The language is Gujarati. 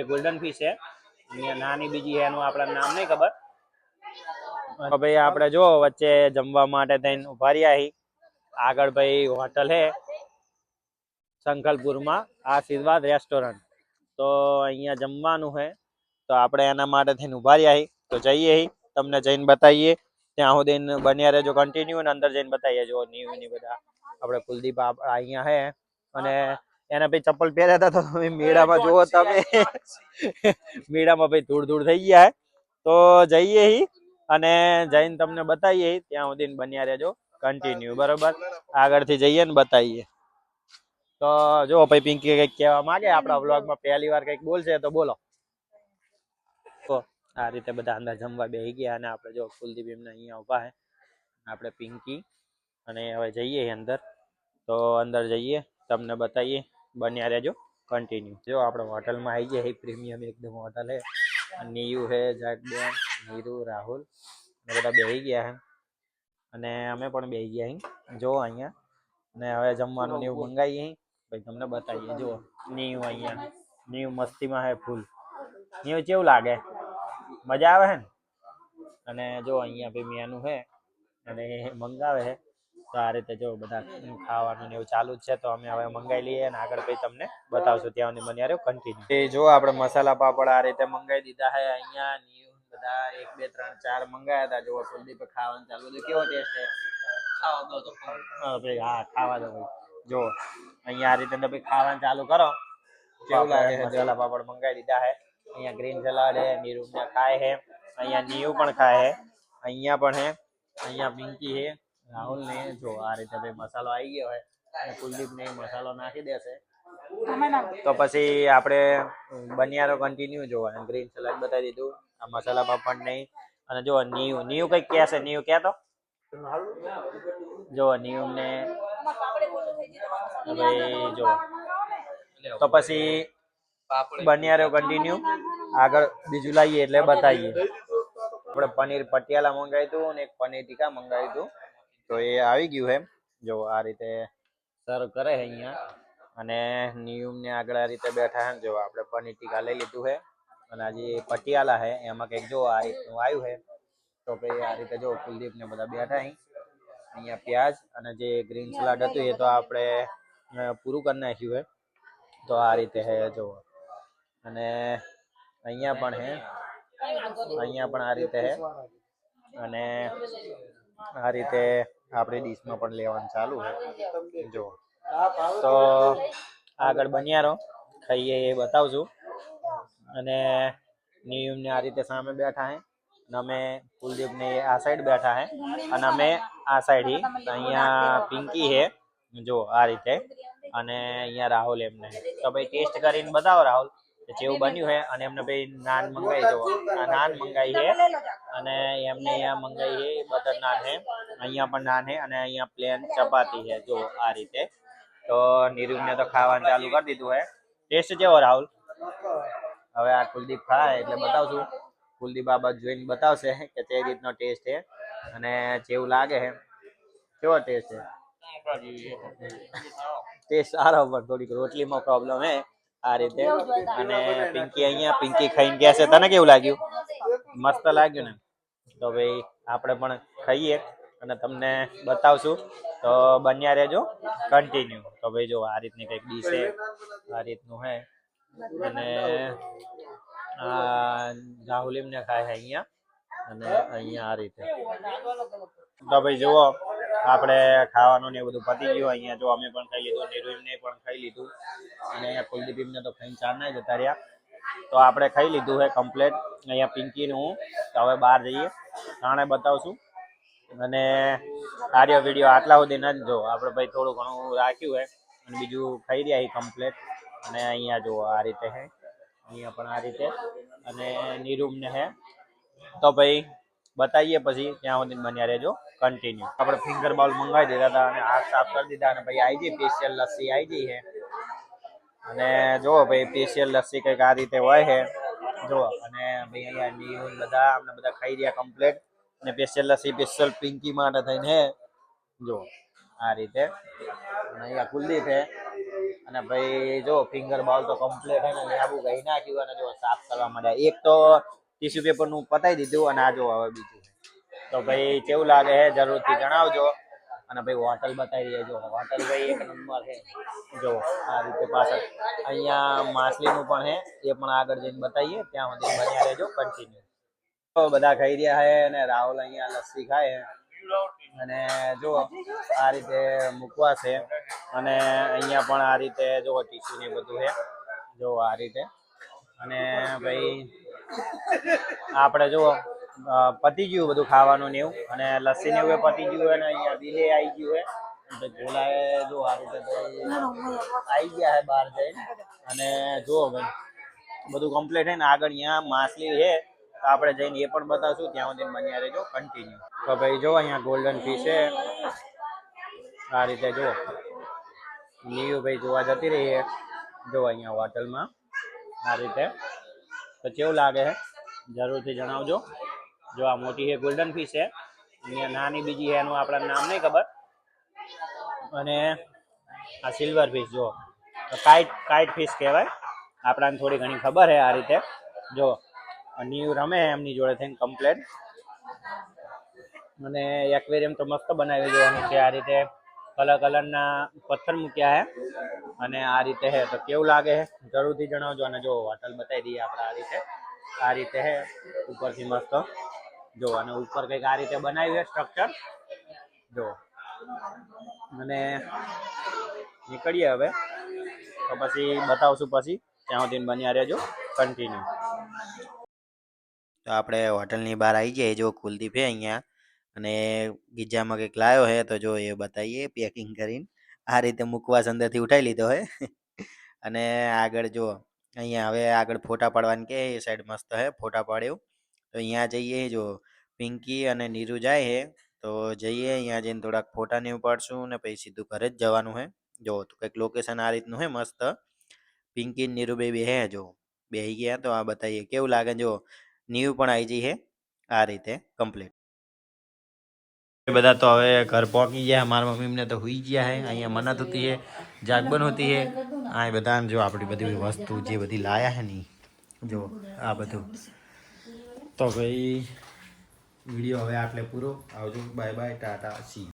એ ગોલ્ડન ફિશ છે. અહીંયા નાની બીજી છે, એનું આપણા નામ નહીં ખબર. ભાઈ, આપણે જો વચ્ચે જમવા માટે થઈને ઊભા રહ્યા આગળ ભાઈ હોટલ હે સંખલપુરમાં આશીર્વાદ રેસ્ટોરન્ટ તો અહીંયા જમવાનું છે, તો આપણે એના માટે થઈને ઊભા રહ્યા હી. તો જઈએ હી, તમને જઈને બતાવીએ. ત્યાં સુધી બન્યા રહેજો કન્ટિન્યુ અને અંદર જઈને બતાવીએ. જો નીવની બધા, આપણે કુલદીપ અહીંયા હે અને એને ભાઈ ચપ્પલ પહેર્યા હતા તો તમે મેળામાં જુઓ તમે. મેળામાં ભાઈ ધૂળ ધૂળ થઈ ગયા તો જઈએ હી અને જઈને તમને બતાવીએ ત્યાં સુધી બન્યા રહેજો. કન્ટિન્યુ બરોબર? આગળથી જઈએ ને બતાવીએ. તો જો ભાઈ પિંકી કંઈક કહેવા માંગે? આપણા વ્લોગમાં પહેલી વાર કંઈક બોલશે તો બોલો. તો આ રીતે બધા અંદર જમવા બેસી ગયા અને આપણે જો કુલદીપ એમને અહીંયા ઊભા છે આપણે પિંકી અને હવે જઈએ અંદર. તો અંદર જઈએ તમને બતાવીએ. બન્યા રહેજો કન્ટિન્યુ જો આપણે હોટલમાં આવી ગયા પ્રીમિયમ એકદમ હોટલ હે. નીયુ હે જાગબેન નીરુ, રાહુલ ને બધા બેસી ગયા હે. અને અમે પણ બેસી ગયા અહીં જો અહીંયા અને હવે જમવાનું ને એવું મંગાવીએ પછી તમને બતાવીએ. જો નીયુ અહીંયા નીયુ મસ્તીમાં હે ફૂલ. નીયુ કેવું લાગે? મજા આવે હે ને? અને જો અહીંયા ભાઈ મેનુ છે અને મંગાવે છે તો આ રીતે જો બધા ખાવાનું ને એવું ચાલુ છે, તો અમે હવે મંગાવી લઈએ અને આગળ પછી તમને બતાવશું ત્યાં મને યાર કન્ટિન્યુ એ જો આપણે મસાલા પાપડ આ રીતે મંગાવી દીધા હે, અહીંયા બધા એક, બે, ત્રણ, ચાર મંગાયા હતા. જો કુલદીપ ખાવાનું ચાલુ હતું કેવો ટેસ્ટ છે? ખાવા તો ભાઈ, હા, ખાવા દો જો અહીંયા આ રીતે તો ભાઈ ખાવાનું ચાલુ કરો. કેવું મસાલા પાપડ મંગાવી દીધા હે. અહીંયા ગ્રીન સલાડ હે નીરુ ને ખાય હે. અહીંયા નીયુ પણ ખાય હે. અહીંયા પણ હે. અહીંયા પિંકી છે રાહુલ ને જો આ રીતે ભાઈ મસાલો આવી ગયો હોય અને કુલદીપ ને મસાલો નાખી દેશે. તો પછી આપણે બનિયારો કન્ટિન્યુ જોવા ગ્રીન સલાડ બતાવી દીધું. આ મસાલા પાપડ નહીં. અને જો નીયુ નીયુ કંઈક કહે છે? નીયુ કહે તો? જો નીયુ ને ભાઈ જો. તો પછી બનિયારો કન્ટિન્યુ આગળ બીજું લાવીએ એટલે બતાવીએ. આપણે પનીર પટિયાલા મંગાવ્યું હતું અને એક પનીર ટીકા મંગાવ્યું હતું. તો એ આવી ગયું છે જો આ રીતે સર્વ કરે છે અહીંયા. અને નિયમ ને આગળ આ રીતે બેઠા છે. જો આપણે પનીર ટીકા લઈ લીધું છે. અને આજે પટિયાલા છે. એમાં કંઈક જો આ રીતનું આવ્યું છે. તો ભાઈ આ રીતે જો કુલદીપ ને બધા બેઠા અહીં અહીંયા પ્યાજ અને જે ગ્રીન સલાડ હતું એ તો આપણે પૂરું કરી નાખ્યું છે. તો આ રીતે છે જો. અને અહીંયા પણ છે. અહીંયા પણ આ રીતે છે. અને આ રીતે આપણી ડીશમાં પણ લેવાનું ચાલુ છે. જો. તો આગળ બન્યા રહો. ખાઈએ એ બતાવશું અને નિયમને આ રીતે સામે બેઠા હે. અને અમે કુલદીપને આ સાઈડ બેઠા હે. અને અમે આ સાઈડ અહીંયા પિંકી હે. જો, આ રીતે. અને અહીંયા રાહુલ એમને. તો ભાઈ ટેસ્ટ કરીને બતાવો રાહુલ. જેવું બન્યું છે અને એમને ભાઈ નાન મંગાવી દો. આ નાન મંગાવી છે અને એમને અહીંયા મંગાવી છે બટર નાન છે અહીંયા પણ નાન છે અને અહીંયા પ્લેન ચપાતી છે જો આ રીતે. તો નીરુને તો ખાવાનું ચાલુ કરી દીધું છે ટેસ્ટ કેવો રાહુલ? હવે આ કુલદીપ ખાય એટલે બતાવશું. કુલદીપ આ બાજુ જોઈને બતાવશે કે તે રીતનો ટેસ્ટ છે અને જેવું લાગે છે કેવો ટેસ્ટ છે ટેસ્ટ સારો પણ થોડીક રોટલીમાં પ્રોબ્લેમ છે આ રીતે. અને પિંકી અહીંયા પિંકી ખાઈને ગયા છે. તને કેવું લાગ્યું? મસ્ત લાગ્યું ને. તો ભાઈ આપણે પણ ખાઈએ અને તમને બતાવશું. તો બન્યા રહેજો. કન્ટિન્યુ તો ભાઈ જો આ રીતની કંઈક ડીશ છે. આ રીતનું છે અને આ રાહુલ એમને ખાય છે અહીંયા. અને અહીંયા આ રીતે. તો ભાઈ જુઓ. આપણે ખાવાનું ને બધું પતી ગયું. અહીંયા જો અમે પણ ખાઈ લીધું નીરુ પણ ખાઈ લીધું. અને અહીંયા કુલદીપીમને તો ખાઈને ચાર ના જતા રહ્યા. તો આપણે ખાઈ લીધું છે કમ્પ્લેટ અહીંયા પિંકીને હું. તો હવે બહાર જઈએ. તાણે બતાવશું. અને આર્ય વીડિયો આટલા સુધી ન જ જો. આપણે ભાઈ થોડું ઘણું રાખ્યું છે અને બીજું ખાઈ રહ્યા એ કમ્પ્લેટ અને અહીંયા જુઓ આ રીતે છે અહીંયા પણ આ રીતે. અને નિરુમને હે. તો ભાઈ બતાવીએ પછી ત્યાં સુધી બન્યા રહેજો. કન્ટિન્યુ આપણે ફિંગર બાઉલ મંગાવી દીધા હતા અને હાથ સાફ કરી દીધા અને ભાઈ આવી જઈ સ્પેશિયલ લસ્સી આવી ગઈ છે અને જુઓ ભાઈ સ્પેશિયલ લસ્સી કંઈક આ રીતે હોય છે જુઓ. અને ભાઈ અહીંયા નિયમ બધા અમને બધા ખાઈ રહ્યા કમ્પ્લેટ અને સ્પેશિયલ લસ્સી સ્પેશિયલ પિંકી માટે થઈને જુઓ. આ રીતે. અહીંયા કુલદીપ છે અને ભાઈ જો ફિંગર બાઉલ તો કમ્પ્લીટ હે ને. આબુ ગઈ નાખ્યું અને જો સાફ કરવા માંડ્યા. એક તો ટીશ્યુ પેપરનું પતાઈ દીધું અને આ જો હવે બીજું તો ભાઈ કેવું લાગે છે જરૂરથી જણાવજો. અને ભાઈ હોટલ બતાવી દેજો. હોટલ ભાઈ એક નંબર છે જો આ રીતે પાછળ. અહીંયા માછલીનું પણ છે એ પણ આગળ જઈને બતાવીએ. ત્યાં સુધી બન્યા રહેજો. કન્ટિન્યુ તો બધા ખાઈ રહ્યા છે અને રાહુલ અહીંયા લસ્સી ખાય અને જો આ રીતે મૂકવા છે અને અહીંયા પણ આ રીતે જો ટીસ્યુ ને બધું છે જો આ રીતે. અને ભાઈ આપણે જો પતી ગયું બધું ખાવાનું ને એવું, અને લસ્સી ને એવું પતી ગયું અને અહીંયા દિલે આવી ગયું હે તો ગોલાએ જો ગયા હે બહાર જઈને. અને જુઓ ભાઈ, બધું કમ્પ્લીટ થઈને આગળ અહીંયા માછલી છે તો આપણે જઈને એ પણ બતાવશું, ત્યાં સુધી બન્યા રહેજો કન્ટિન્યુ તો ભાઈ જો અહીંયા ગોલ્ડન ફિશ છે આ રીતે જો નીયુ ભાઈ જોવા જતી રહી છે જો અહીંયા હોટલમાં, આ રીતે. તો કેવું લાગે છે. જરૂરથી જણાવજો. જો આ મોટી છે ગોલ્ડન ફિશ છે. અહીંયા નાની બીજી છે, એનું આપણને નામ નહીં ખબર. અને આ સિલ્વર ફિશ જો. કાઇટ કાઇટ ફિશ કહેવાય. આપણાને થોડી ઘણી ખબર છે આ રીતે. જો નીવ રમે એમની જોડે થઈને કમ્પ્લેટ અને એક્વેરિયમ તો મસ્ત બનાવી દેવાનું છે આ રીતે. કલર કલરના પથ્થર મૂક્યા હે અને આ રીતે હે તો કેવું લાગે હે જરૂરથી જણાવજો અને જો હોટલ બતાવી દઈએ આપણે આ રીતે. આ રીતે હે ઉપરથી મસ્ત. જો, અને ઉપર કંઈક આ રીતે બનાવ્યું છે સ્ટ્રક્ચર જો. અને નીકળીએ હવે. તો પછી બતાવશું પછી. ત્યાં સુધી બન્યા રહેજો. કન્ટિન્યુ તો આપણે હોટલની બહાર આવી જઈએ જો કુલદીપ અહીંયા અને ગીજામાં કંઈક લાવ્યો છે તો જો એ બતાવીએ પેકિંગ કરીને. આ રીતે મુખવાસ અંદરથી ઉઠાવી લીધો હે. અને આગળ જો, અહીંયા હવે આગળ ફોટા પાડવાની કે એ સાઈડ મસ્ત હે, ફોટા પાડ્યો. તો અહીંયા જઈએ જો, પિંકી અને નીરુ જાય હે, તો જઈએ, અહીંયા જઈને થોડાક ફોટા ને પાડશું ને પછી સીધું ઘરે જ જવાનું છે જો, તો કંઈક લોકેશન આ રીતનું હે, મસ્ત. પિંકી નીરુ બે હે, જો, બેહી ગયા તો આ બતાવીએ કેવું લાગે? જો, નીવ પણ આવી જઈ હે, આ રીતે કમ્પ્લીટ બધા તો હવે ઘર પહોંચી ગયા. મારા મમ્મીને તો હુઈ ગયા હે. અહીંયા મનત હોતી હે, જાગબન હોતી હે. આ બધા જો આપણી બધી વસ્તુ જે બધી લાયા હે ની જો આ બધું. તો ભાઈ, વીડિયો હવે આટલે પૂરો. આવજો. Bye bye, tata, see.